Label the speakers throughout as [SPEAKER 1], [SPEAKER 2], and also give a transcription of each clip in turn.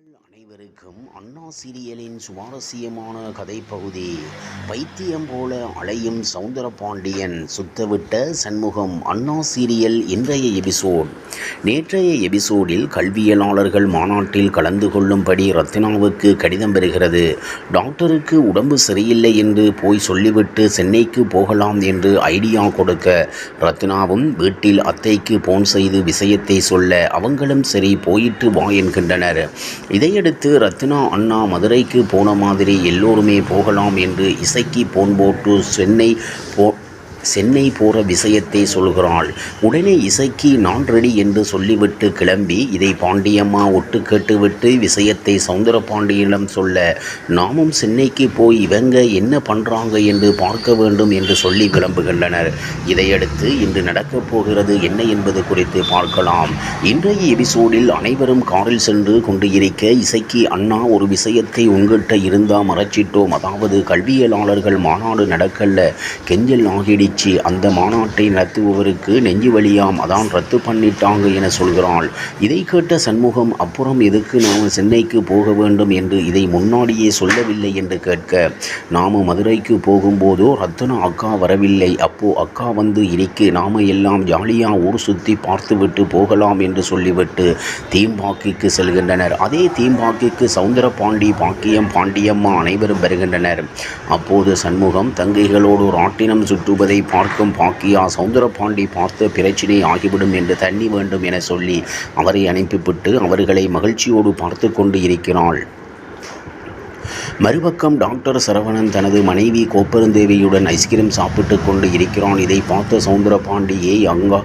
[SPEAKER 1] அனைவருக்கும் அண்ணா சீரியலின் சுவாரஸ்யமான கதைப்பகுதி பைத்தியம் போல அலையும் சவுந்தரபாண்டியன் சுத்தவிட்ட சண்முகம் அண்ணா சீரியல் இன்றைய எபிசோட். நேற்றைய எபிசோடில் கல்வியலாளர்கள் மாநாட்டில் கலந்து கொள்ளும்படி ரத்னாவுக்கு கடிதம் பெறுகிறது டாக்டருக்கு உடம்பு சரியில்லை என்று போய் சொல்லிவிட்டு சென்னைக்கு போகலாம் என்று ஐடியா கொடுக்க ரத்னாவும் வீட்டில் அத்தைக்கு போன் செய்து விஷயத்தை சொல்ல அவங்களும் சரி போயிட்டு வா என்கின்றனர். இதையடுத்து ரத்னா அண்ணா மதுரைக்கு போன மாதிரி எல்லோருமே போகலாம் என்று இசைக்கு போன் போட்டு சென்னை போ சென்னை போகிற விஷயத்தை சொல்கிறாள். உடனே இசைக்கு நான் ரெடி என்று சொல்லிவிட்டு கிளம்பி இதை பாண்டியம்மா ஒட்டு கேட்டுவிட்டு விஷயத்தை சவுந்தர பாண்டியனிடம் சொல்ல நாமும் சென்னைக்கு போய் இவங்க என்ன பண்ணுறாங்க என்று பார்க்க வேண்டும் என்று சொல்லி கிளம்புகின்றனர். இதையடுத்து இன்று நடக்கப் போகிறது என்ன என்பது குறித்து பார்க்கலாம். இன்றைய எபிசோடில் அனைவரும் காரில் சென்று கொண்டு இருக்க இசைக்கு அண்ணா ஒரு விஷயத்தை உங்கள்கிட்ட இருந்தால் மறைச்சிட்டோம். அதாவது கல்வியலாளர்கள் மாநாடு நடக்கல. கெஞ்சல் ஆகிடுச்சு அந்த மாநாட்டை நடத்துபவருக்கு நெஞ்சு வலியாம் அதான் ரத்து பண்ணிட்டாங்க என சொல்கிறாள். இதை கேட்ட சண்முகம் அப்புறம் எதுக்கு நாம் சென்னைக்கு போக வேண்டும் என்று இதை முன்னாடியே சொல்லவில்லை என்று கேட்க நாம மதுரைக்கு போகும்போதோ ரத்தனா அக்கா வரவில்லை. அப்போ அக்கா வந்து இன்னைக்கு நாம எல்லாம் ஜாலியாக ஊர் சுற்றி பார்த்துவிட்டு போகலாம் என்று சொல்லிவிட்டு தீம்பாக்கிக்கு செல்கின்றனர். அதே தீம்பாக்கிக்கு சவுந்தர பாண்டி பாக்கியம் பாண்டியம்மா அனைவரும் வருகின்றனர். அப்போது சண்முகம் தங்கைகளோடு ராட்டினம் சுற்றுவதை பார்க்கும் பாக்கியா சவுந்தரபாண்டி பார்த்த பிரச்சினை ஆகிவிடும் என்று தண்ணி வேண்டும் என சொல்லி அவரை அனுப்பிவிட்டு அவர்களை மகிழ்ச்சியோடு பார்த்து கொண்டு இருக்கிறாள். மறுபக்கம் டாக்டர் சரவணன் தனது மனைவி கோப்பெருந்தேவியுடன் ஐஸ்கிரீம் சாப்பிட்டு கொண்டு இருக்கிறான். இதை பார்த்த சவுந்தரபாண்டி ஏய் அங்கா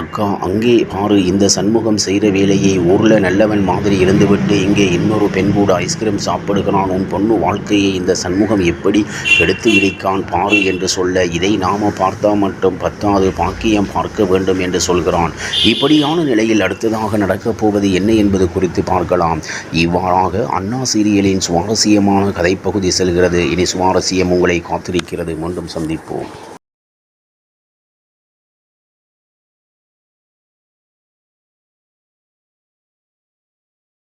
[SPEAKER 1] அக்கா அங்கே பாரு இந்த சண்முகம் செய்கிற வேலையை ஊரில் நல்லவன் மாதிரி இருந்துவிட்டு இங்கே இன்னொரு பெண் கூட ஐஸ்கிரீம் சாப்பிடுகிறான். உன் பொண்ணு வாழ்க்கையை இந்த சண்முகம் எப்படி கெடுத்து இருக்கான் பாரு என்று சொல்ல இதை நாம பார்த்தா மட்டும் பத்தாது பாக்கியம் பார்க்க வேண்டும் என்று சொல்கிறான். இப்படியான நிலையில் அடுத்ததாக நடக்கப் போவது என்ன என்பது குறித்து பார்க்கலாம். இவ்வாறாக அண்ணா சீரியலின் சுவாரஸ்யமான கதைப்பகுதி செல்கிறது. இனி சுவாரஸ்யம் உங்களை காத்திருக்கிறது. மீண்டும் சந்திப்போம்.